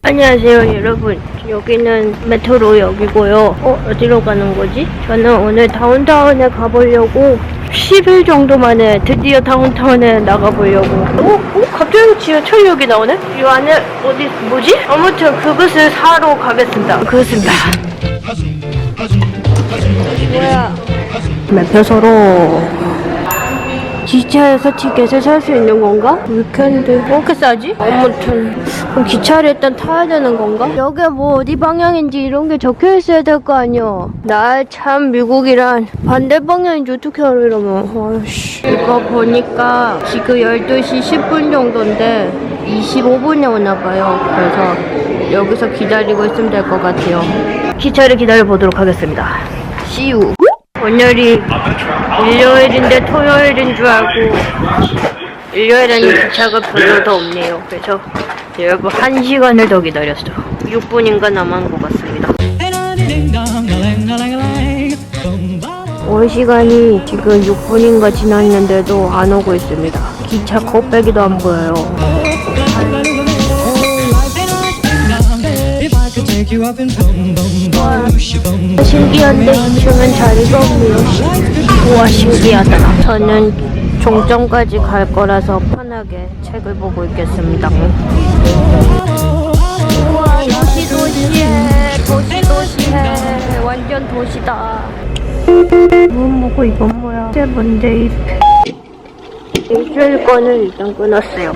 안녕하세요 여러분 여기는 메트로역이고요 어? 어디로 가는 거지? 저는 오늘 다운타운에 가보려고 10일 정도 만에 드디어 다운타운에 나가보려고 어? 어? 갑자기 지하철역이 나오네? 이 안에 어디 뭐지? 아무튼 그것을 사러 가겠습니다 그렇습니다 뭐야 매표소로 기차에서 티켓을 살 수 있는 건가? 위켄드. 왜 이렇게 싸지? 아무튼. 그럼 기차를 일단 타야 되는 건가? 여기 뭐 어디 방향인지 이런 게 적혀 있어야 될 거 아니야 나참 미국이란. 반대 방향인지 어떻게 알아 이러면? 아이씨. 이거 보니까 지금 12시 10분 정도인데 25분에 오나 봐요. 그래서 여기서 기다리고 있으면 될 것 같아요. 기차를 기다려 보도록 하겠습니다. See you 오늘이 일요일인데 토요일인 줄 알고 일요일에는 기차가 별로 더 없네요. 그래서 여러분 한 시간을 더 기다렸어. 6분인가 남은 것 같습니다. 올 시간이 지금 6분인가 지났는데도 안 오고 있습니다. 기차 컵배기도 안 보여요. 신기한데 2층은 자리가 없네요. 우와 신기하다. 저는 종점까지 갈 거라서 편하게 책을 보고 있겠습니다. 우와 도시 도시해 도시 도시해 완전 도시다. 이건 뭐고 이건 뭐야? 세븐데이 일주일권을 일단 끊었어요.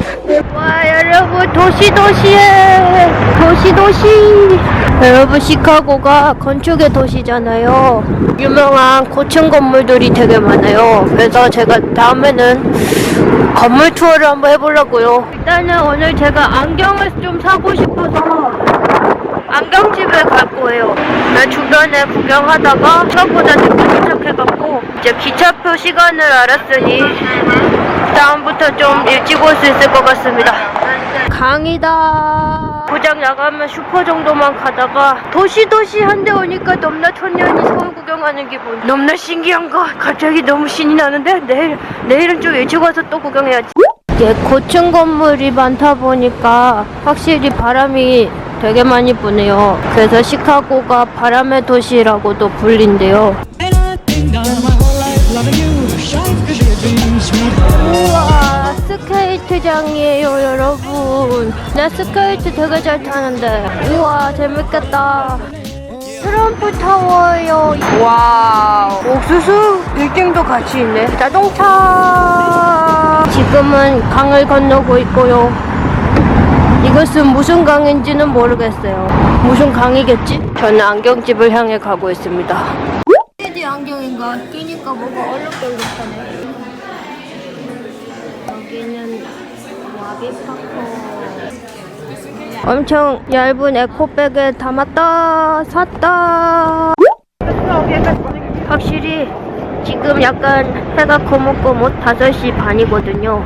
와 여러분 도시 도시해 도시 도시 여러분 시카고가 건축의 도시잖아요. 유명한 고층 건물들이 되게 많아요. 그래서 제가 다음에는 건물 투어를 한번 해보려고요. 일단은 오늘 제가 안경을 좀 사고 싶어서 안경집에 갈 거예요. 나 주변에 구경하다가 생각보다 늦게 도착해갖고 이제 기차표 시간을 알았으니 다음부터 좀 일찍 올 수 있을 것 같습니다. 강이다. 고장 나가면 슈퍼 정도만 가다가 도시도시 한데 오니까 넘나 천년이 서울 구경하는 기분. 넘나 신기한 거. 갑자기 너무 신이 나는데 내일 내일은 좀 일찍 와서 또 구경해야지. 이게 고층 건물이 많다 보니까 확실히 바람이 되게 많이 부네요. 그래서 시카고가 바람의 도시라고도 불린대요. 우와 스케이트장이에요 여러분. 나 스케이트 되게 잘 타는데. 우와 재밌겠다. 트럼프 타워요. 와우. 옥수수 빌딩도 같이 있네. 자동차. 지금은 강을 건너고 있고요. 이것은 무슨 강인지는 모르겠어요. 무슨 강이겠지? 저는 안경집을 향해 가고 있습니다. 3D 안경인가? 끼니까 뭐가 얼룩덜룩하네 여기는 와비파커 엄청 얇은 에코백에 담았다 샀다. 확실히 지금 약간 해가 거뭇거뭇 5시 반이거든요.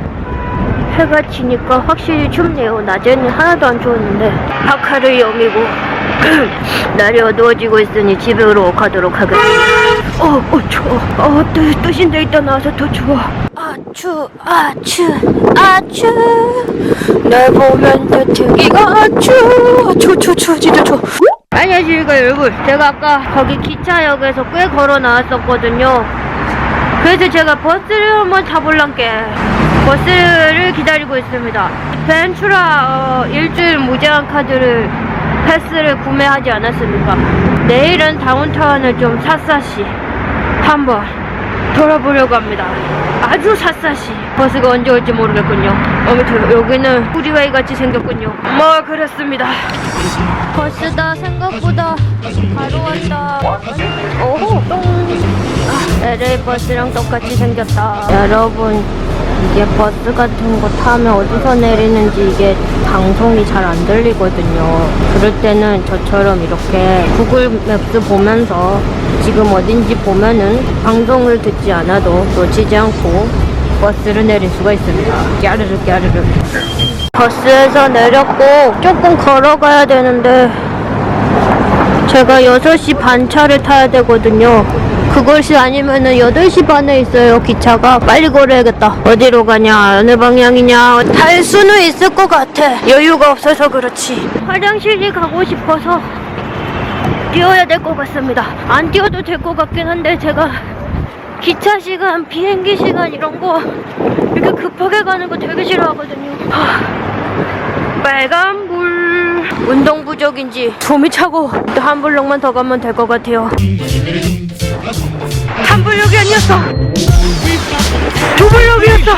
해가 지니까 확실히 춥네요. 낮에는 하나도 안 추웠는데. 파카를 여미고 날이 어두워지고 있으니 집으로 가도록 하겠습니다 어, 어, 추워. 어, 또, 또 신데 있다 나와서 더 추워. 아, 추, 아, 추, 아, 추. 날 보면 대트기가 추, 추, 추, 추, 진짜 추워. 안녕하십니까, 여러분. 제가 아까 거기 기차역에서 꽤 걸어 나왔었거든요. 그래서 제가 버스를 한번 타볼란게 버스를 기다리고 있습니다. 벤츄라 어, 일주일 무제한 카드를 패스를 구매하지 않았습니까? 내일은 다운타운을 좀 샅샅이 한번 돌아보려고 합니다. 아주 샅샅이 버스가 언제 올지 모르겠군요. 아무튼 여기는 프리웨이 같이 생겼군요. 뭐 그렇습니다. 버스다 생각보다 가로웠다. 오호 똥. LA 버스랑 똑같이 생겼다. 여러분, 이게 버스 같은 거 타면 어디서 내리는지 이게 방송이 잘 안 들리거든요. 그럴 때는 저처럼 이렇게 구글 맵스 보면서 지금 어딘지 보면은 방송을 듣지 않아도 놓치지 않고 버스를 내릴 수가 있습니다. 까르르 까르르. 버스에서 내렸고 조금 걸어가야 되는데 제가 6시 반 차를 타야 되거든요. 그것이 아니면은 8시 반에 있어요 기차가 빨리 걸어야겠다 어디로 가냐 어느 방향이냐 달 수는 있을 것 같아 여유가 없어서 그렇지 화장실이 가고 싶어서 뛰어야 될 것 같습니다. 안 뛰어도 될 것 같긴 한데 제가 기차 시간 비행기 시간 이런 거 이렇게 급하게 가는 거 되게 싫어하거든요. 하, 빨간 불. 운동 부족인지 숨이 차고 또 한 블록만 더 가면 될 것 같아요. 한 블록이 아니었어. 두 블록이었어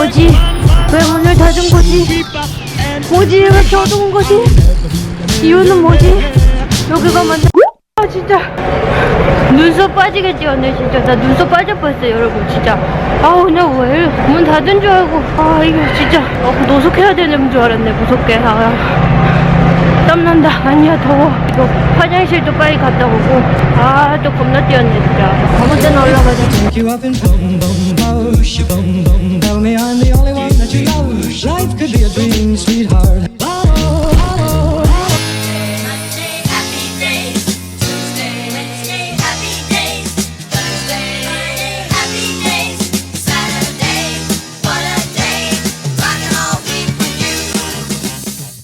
뭐지? 왜 문을 닫은 거지? 뭐지? 왜 어두운 거지? 이유는 뭐지? 여기가 맞나? 아 진짜. 눈썹 빠지게 찌었네 진짜. 나 눈썹 빠질 뻔했어요 여러분 진짜. 아 오늘 왜문 닫은 줄 알고. 아 이거 진짜. 어, 노숙해야 되는 줄 알았네 무섭게. 아 땀난다 아니야 더워 이거 화장실도 빨리 갔다 오고 아 또 겁나 뛰었네 진짜 아무 데나 올라가자 Think you up in boom boom bosh boom boom Tell me I'm the only one that you love Life could be a dream sweetheart